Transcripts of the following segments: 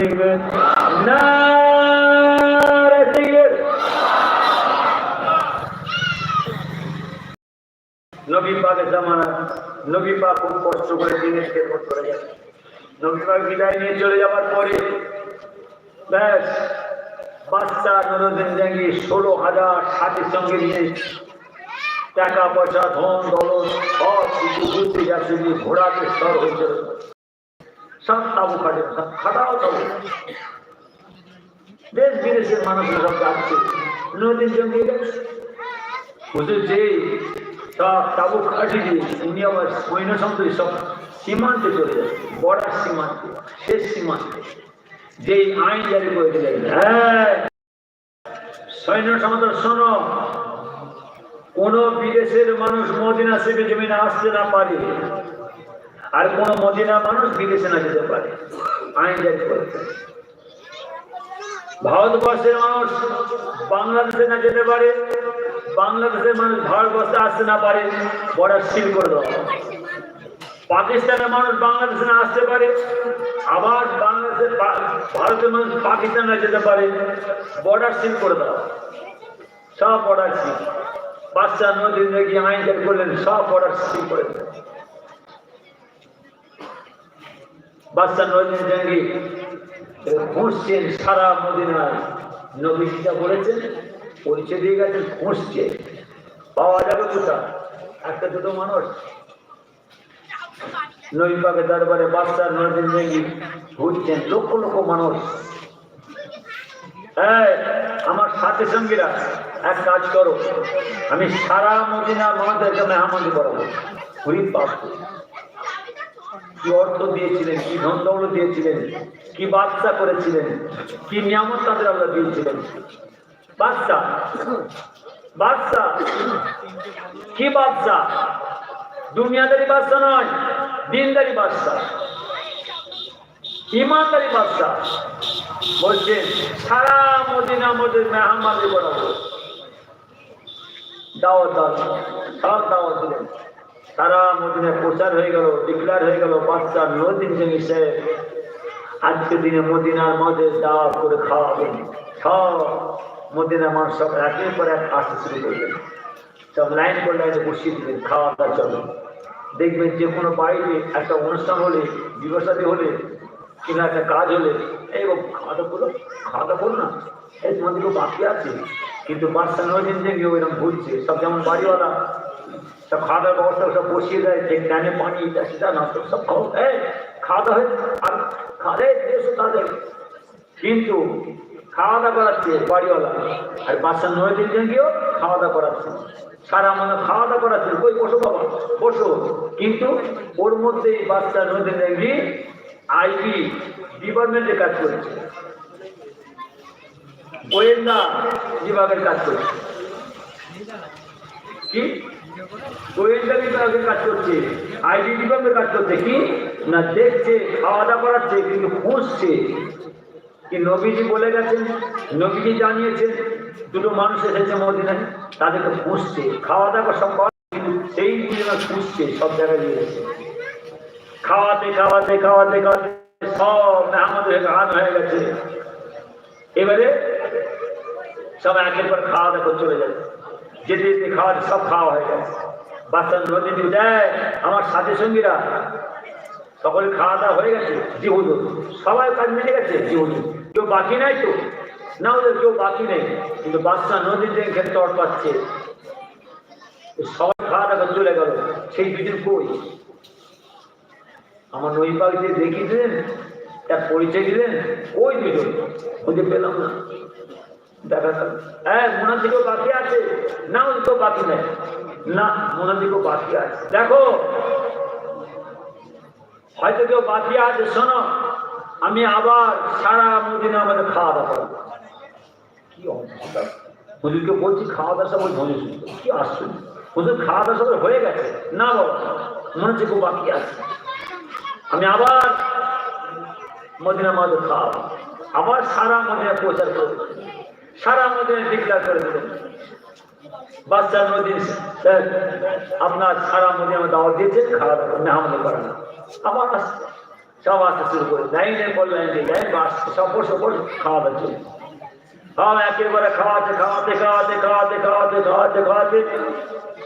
দেখবেন না নবী পাকের জামানা, নবী পাক খুব কষ্ট করে দিনের খেদমত করে যায় নবী পাক বিদায় নিয়ে চলে যাওয়ার পরে, ব্যাস, বাচ্চা নুরুদ্দিন জাঙ্গি ষোলো হাজার সাথীর সঙ্গে নিয়ে টাকা পয়সা ধন দৌলত সব কিছু যাচ্ছে ঘোড়াতে স্তর হয়েছে সব সব সব সব সীমান্তে চলে সীমান্তে, শেষ সীমান্তে। যে আইন জারি করে দিলেন হ্যাঁ। সৈন্য শোনো। কোন বিদেশের মানুষ মদিনা থেকে জমিনে আসতে না পারে। আর কোন মদিনা মানুষ বিদেশে না যেতে পারে। আইন জারি করেছে ভারতবর্ষের মানুষ বাংলাদেশে না যেতে পারে, বাংলাদেশের মানুষ ভারতবর্ষে আসতে না পারে, বর্ডার সিল করে দেওয়া পাকিস্তানের মানুষ বাংলাদেশে না আসতে পারে, আবার বাংলাদেশের ভারতের মানুষ পাকিস্তান না যেতে পারে, বর্ডার সিল করে দেওয়া সব বর্ডার সিল। বাচ্চা নদীর গিয়ে আইন করলেন, সব বর্ডার সিল করে দিলেন বাচ্চা সারা পরিচয় দিয়ে পাওয়া যাবে একটা দুটো মানুষ দরবারে বাচ্চা নদীর জঙ্গি ঘুরছেন লক্ষ লক্ষ মানুষ। হ্যাঁ আমার সাথী সঙ্গীরা, এক কাজ করো। আমি সারা মদিনা মানুষদেরকে মেহমানি করাবো। ঘুরি পাবো কি অর্থ দিয়েছিলেন, কি ধন দৌলত দিয়েছিলেন, কি বাচ্চা করেছিলেন, কি নিয়ামত তাদের আল্লাহ দিয়েছিলেন? বাচ্চা বাচ্চা কি বাচ্চা দুনিয়াদারি বাচ্চা নয়, দিনদারি বাচ্চা ইমানদারি বাচ্চা বলছেন সারা মদিনা মধ্যে মেহমানি করাবো দাওয়াত দাও সব দাওয়াত দিলেন। সারা মদিনে প্রচার হয়ে গেল ডিক্লার হয়ে গেল, বাচ্চা নদিন জিনিসে আজকে দিনে মদিনার মধ্যে দাওয়াত করে খাওয়াবেন সব মদিনার মানুষ সব একের পর এক আসতে শুরু করবেন সব লাইন করে লাইনে বসিয়ে দিবেন খাওয়া দাওয়া চলে দেখবেন যে কোনো বাড়িতে একটা অনুষ্ঠান হলে বিবাসাদি হলে, কিংবা একটা কাজ হলে, এই খাওয়া করো খাওয়া দাওয়া করো না, এই তোমাদের বাকি আছে। কিন্তু বাচ্চা নয় দিন থেকে এরকম ঘুরছে। সব যেমন বাড়িওয়ালা সব খাওয়া দাওয়ার ব্যবস্থা সব বসিয়ে দেয়, যে ডানে পানি এটা সেটা সব সব খাও খাওয়া দাওয়া আর খালে এসো তাদের। কিন্তু খাওয়া দাওয়া করাচ্ছে বাড়িওয়ালা। আর বাচ্চা নয় দিন জঙ্গিও খাওয়া দাওয়া করাচ্ছে। সারা মানে খাওয়া দাওয়া করাচ্ছে। ওই বসো বাবা, বসো। কিন্তু ওর মধ্যে এই বাচ্চা নয় দিন জঙ্গি আইবি ডিপার্টমেন্টে কাজ করছে। গোয়েন্দা বিভাগের কাজ করছে। কি? গোয়েন্দা বিভাগের কাজ করছে। আইডি বিভাগের কাজ করছে কি? না দেখছে খাওয়া দাওয়া করাচ্ছে, কিন্তু খুঁজছে। কি নবীজি বলে গেছেন, নবীজি জানিয়েছেন, দুটো মানুষ এসেছে মদিনায়, তাদেরকে খুঁজছে। খাওয়া দাওয়া সব কিন্তু সেই জন্য খুঁজছে, সব জায়গায় নিয়ে গেছে খাওয়াতে খাওয়াতে খাওয়াতে খাওয়াতে, সব আমাদের গান হয়ে গেছে। এবারে সব একের পর খাওয়া দাওয়া চলে যাচ্ছে। যেতে যেতে খাওয়া সব খাওয়া হয়ে গেছে। বাচ্চা নদী দিয়ে দেয়, আমার সাথী সঙ্গীরা। সকলে খাওয়া দাওয়া হয়ে গেছে, জি হুজুর। সবাই কাজ মিলে গেছে, জি হুজুর। কেউ বাকি নাই তো? না ওদের কেউ বাকি নেই। কিন্তু বাচ্চা যে ক্ষেত্রে তট পাচ্ছে। সবাই খাওয়া দাওয়া চলে গেল। সেই বিদ্যুৎ কই? আমার নই পাক যে দেখিয়ে দিলেন, তার পরিচয় দিলেন। ওই দুজন? খুঁজে পেলাম না। খাওয়া দাওয়া করব। খাওয়া খাওয়া হয়ে গেছে? না বাবা মনে হচ্ছে কেউ বাকি আছে। আমি আবার মদিনা মাঝে খাওয়াবো আবার সারা মদিনা প্রচার করে দিলেন। সারা মদিনা ডিক্লার করে দিলেন বাচ্চা নদী আপনার সারা মদিনা দাওয়াত দিয়েছেন খাওয়া দাওয়া মেহমানি করেন আবার আসছে সব আসতে শুরু করে লাইনে পর লাইনে বাস সপর সপর খাওয়া দাওয়া চলছে সব একেবারে খাওয়াতে খাওয়াতে খাওয়াতে খাওয়াতে খাওয়াতে খাওয়াতে খাওয়াতে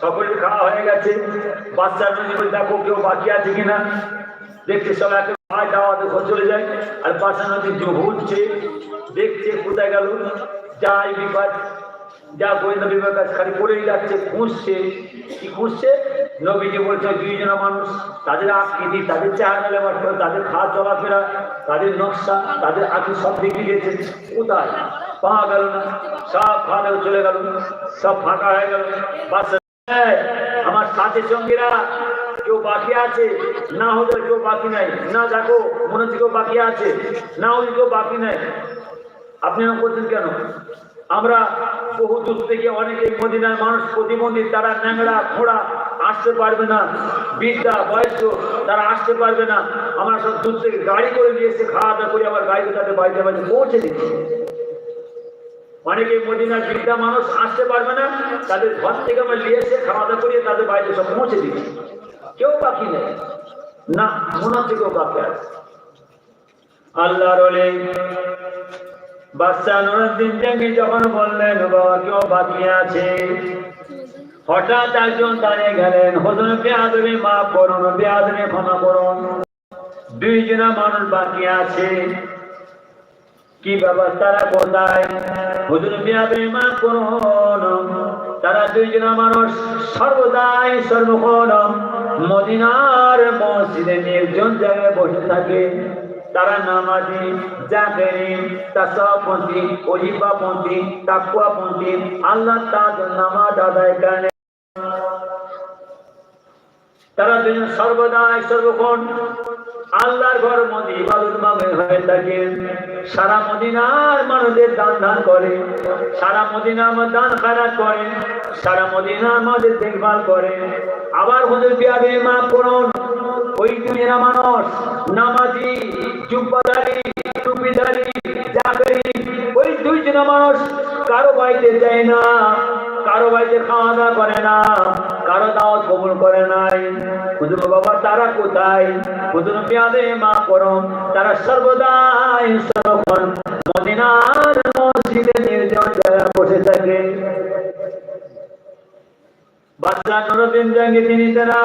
সকলের খাওয়া হয়ে গেছে। জন্য বলে দেখো কেউ বাকি আছে কিনা? দেখতে সব একে খাওয়া দাওয়াতে ঘর চলে যায়। আর বাচ্চা নদী হুলছে দেখছে কোথায় গেল যাই বিপদ যা গোয়েন্দা বিভাগ কাছে খালি পড়েই যাচ্ছে খুঁজছে কি খুঁজছে? নবীজি বলছে দুইজনা মানুষ তাদের আকৃতি তাদের চেহারা করে তাদের খাওয়া চলাফেরা তাদের নকশা তাদের আঁকি সব দেখে গেছে কোথায়? পাওয়া গেল না। সব দাওয়া চলে গেল সব ফাঁকা হয়ে গেল। এই, আমার সাথে সঙ্গীরা কেউ বাকি আছে, না হলে কেউ বাকি নাই। না দেখো, মনে হচ্ছে কেউ বাকি আছে, না হলে কেউ বাকি নাই। আপনি এরকম করছেন কেন? আমরা বহু দূর থেকে অনেকে মদিনার মানুষ, প্রতিবন্ধী, তারা ন্যাংরা খোড়া আসতে পারবে না। বিদ্যা বয়স্ক, তারা আসতে পারবে না। আমরা সব দূর থেকে গাড়ি করে নিয়ে খাওয়া দাওয়া করে আবার গাড়িতে তাদের বাড়িতে বাড়িতে পৌঁছে দিচ্ছি। অনেকে মদিনার বিদ্যা মানুষ আসতে পারবে না, তাদের ঘর থেকে আমরা নিয়ে এসে খাওয়া দাওয়া করিয়ে তাদের বাড়িতে সব পৌঁছে দিচ্ছি। কেউ বাকি নেই। না মনে হচ্ছে কেউ আছে। আল্লাহর ওলি বাচ্চা নুরুদ্দিন জাঙ্গি যখন বললেন বাবা কেউ বাকি আছে? হঠাৎ একজন দাঁড়িয়ে গেলেন, হজুর, বেয়াদবি মা করুন, বেয়াদবি ক্ষমা করুন। দুইজনা মানুষ বাকি আছে। কি বাবা তারা কোথায়? হুজুর, বেয়াদবি মা করুন। তারা দুইজনা মানুষ সর্বদাই সর্বক্ষণ মদিনার মসজিদে নির্জন জায়গায় বসে থাকে। তারা নামাজি জাকেরি তাসাপন্থী অজিফাপন্থী তাকুয়াপন্থী আল্লাহ তাদের নামাজ আদায় কারণে তারা দুজন সর্বদাই সর্বক্ষণ আল্লাহর ঘর মধ্যে ইবাদত মাগে হয়ে থাকে। সারা মদিনার মানুষদের দান দান করে, সারা মদিনার মধ্যে দান খারাপ করে, সারা মদিনার মধ্যে দেখভাল করে। আবার হুজুর বিয়াবে মা করুন, ওই দুজনা মানুষ, নামাজি, জুব্বাদারি, টুপিদারি চাকরি ওই দুইজনা মানুষ কারও বাড়িতে যায় না। কারও বাড়িতে খাওয়া দাওয়া করে না, কারও দাওয়াত কবুল করে নাই। হুজুর বাবা, তারা কোথায়? হুজুর পেয়াদে মা করম, তারা সর্বদাই সর্বক্ষণ মদিনার মসজিদে নির্জন বসে থাকে। তিনি তারা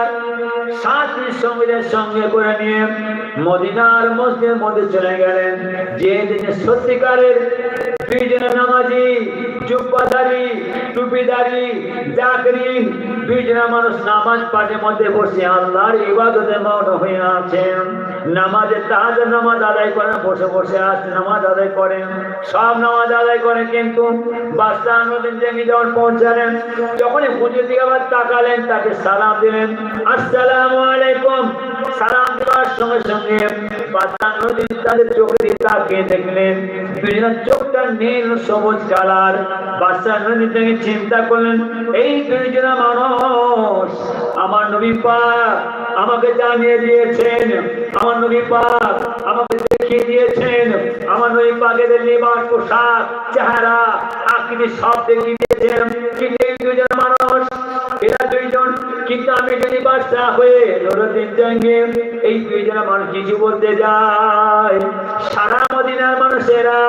সঙ্গীদের সঙ্গে করে নিয়ে মদিনার মসজিদের মধ্যে চলে গেলেন। যে দিনে সত্যিকারের নামাজি দুইজনা মানুষ নামাজ পাঠের মধ্যে বসে আল্লাহর ইবাদতে হয়ে আছেন। নামাজে নামাজ আদায় করেন, বসে বসে আছে নামাজ আদায় করেন। সব নামাজ আদায় কিন্তু বাচ্চা যখন পৌঁছালেন, যখনই দিকে আবার তাকালেন, তাকে সালাম দিলেন, আসসালামু আলাইকুম। সালাম দেওয়ার সঙ্গে সঙ্গে বাচ্চা তাদের চোখে দিয়ে তাকিয়ে দেখলেন দুজনের চোখটা নীল সবুজ কালার। বাচ্চা নদী থেকে চিন্তা করলেন, এই দুইজনা মানুষ আমার নবী পাক আমাকে জানিয়ে দিয়েছেন, আমার নবী পাক আমাকে দেখিয়ে দিয়েছেন। আমার নবী পাকের লিবাস, পোশাক, চেহারা, আকৃতি সব দেখিয়ে দিয়েছেন। কিন্তু এই দুইজন মানুষ আমি হয়ে নুরুদ্দিন জাঙ্গে এই দুইজন মানুষ কিছু বলতে যায়। সারা মদিনার মানুষেরা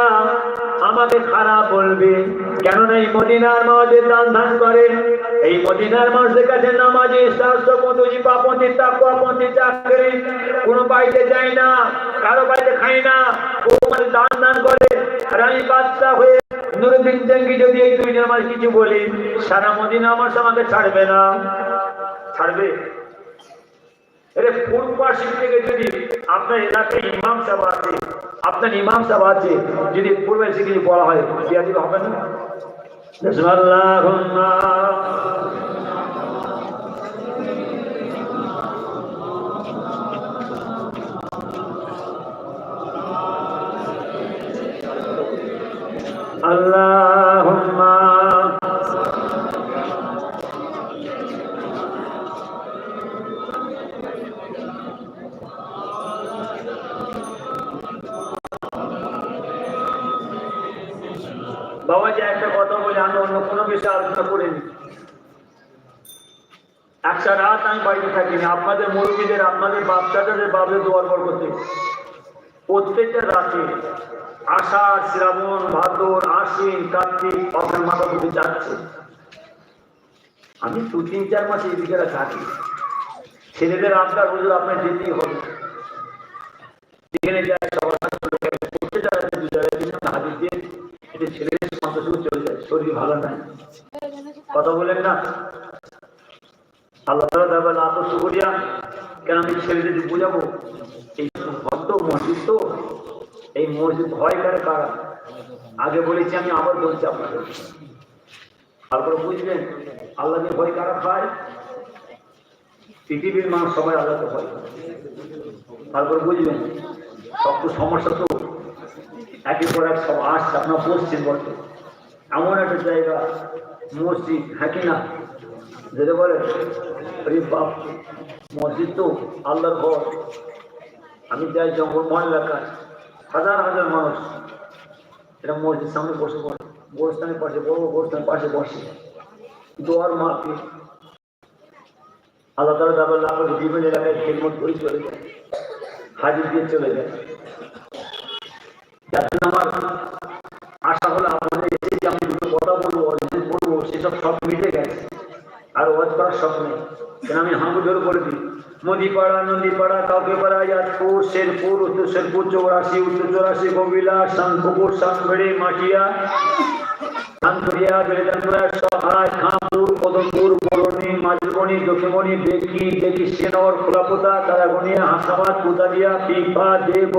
আমাকে খারাপ বলবে। কেননা এই মদিনার মানুষের দান ধান করে। এই মদিনার মানুষের কাছে নামাজে শাস্ত্রপন্থী পাপন্থী তাকুয়াপন্থী চাকরি কোনো বাড়িতে যায় না, কারও বাড়িতে খাই না ও মানে দান দান করে। আর আমি বাচ্চা হয়ে নুরুদ্দিন জঙ্গি যদি এই দুইজন আমার কিছু বলি, সারা মদিনা আমার আমাকে ছাড়বে না। ছাড়বে? আরে পার্শ্ব থেকে যদি আপনার এলাকায় ইমাম সাহেব আছে, আপনার ইমাম সাহেব আছে, যদি পূর্বে কিছু বলা হয় দিলে হবে না? বিসমিল্লাহুম্মা বাবাজি একটা কথা বলে আমি অন্য কোনো বিষয়ে আলোচনা করিনি। একটা রাত আমি বাড়িতে থাকিনি। আপনাদের মুরব্বীদের, আপনাদের বাচ্চাদের বাবদের দোয়ার করতে। প্রত্যেকটা রাতে আষাঢ়, শ্রাবণ, ভাদর, আশ্বিন, কার্তিক আপনার মাথা থেকে যাচ্ছে। আমি দু, তিন, চার মাস এই দিকে থাকি। ছেলেদের আবদার হুজুর আপনার যেতেই হবে। যেখানে যায় সবার জায়গায় হাজির দিয়ে। এটা ছেলেদের সন্তোষ চলে যায় শরীর ভালো নাই। কথা বলেন না। আল্লাহ তালা শুকরিয়া কেন আমি বোঝাবো? এই ভক্ত, মসজিদ তো, এই মসজিদ করে আগে বলেছি আমি, আবার বলছি তারপরে বুঝবেন ভয় কারা খায়? পৃথিবীর মানুষ সবাই আল্লাহকে ভয় তারপর বুঝবেন সব তো সমস্যা তো। একের পর এক সব আসছে, আপনার পশ্চিম বর্তে এমন একটা জায়গা, মসজিদ হ্যাঁ কি না? যেটা বলে মসজিদ তো আল্লাহর ঘর। আমি যাই জঙ্গলমহল এলাকায়, হাজার হাজার মানুষ। এরা মসজিদ সামনে বসে পড়ে, গোরস্থানের পাশে, বড় গোরস্থানের পাশে বসে। দোয়ার মাপে আল্লাহ তালা লাভ করে বিভিন্ন এলাকায় খেদমত করে চলে যায়, হাজির দিয়ে চলে যায়। আমার আশা হলো मोदीपाड़ा नंदीपाड़ा काकेपाड़ा यादपुर शेरपुर उत्तर शेरपुर चौरासी उत्तर चौरासी, गोविला, शंखपुर संगड़ी माटिया खानपुरिया बेलदानिया दक्षिणी बेकी बेकी सेनर खुलापोता तारागुनिया हासाबाद पुतालिया पीपा देव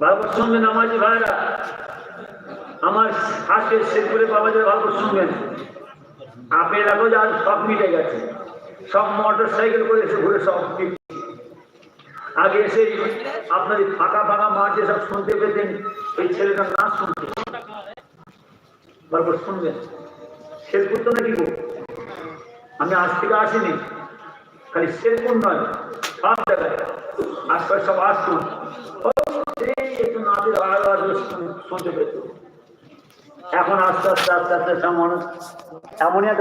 ভাগবত শুনবেন আমাজি ভাইরা। আমার আজকে শেখপুরে বাবাদের ভাগবত শুনবেন। রাখো যে আজ সব মিটে গেছে। সব মোটর সাইকেল করে এসে ঘুরে সব আগে এসে আপনার ফাঁকা ফাঁকা মাঠে সব শুনতে পেতেন, ওই ছেলেটা না শুনতে তারপর শুনবেন, শেরপুর তো নাকি আমি আজ থেকে আসিনি, খালি শেরপুর নয়, সব জায়গায়। আশপাশ সব আসতুন এখন আস্তে আস্তে আস্তে আস্তে মানুষ এমনই একটা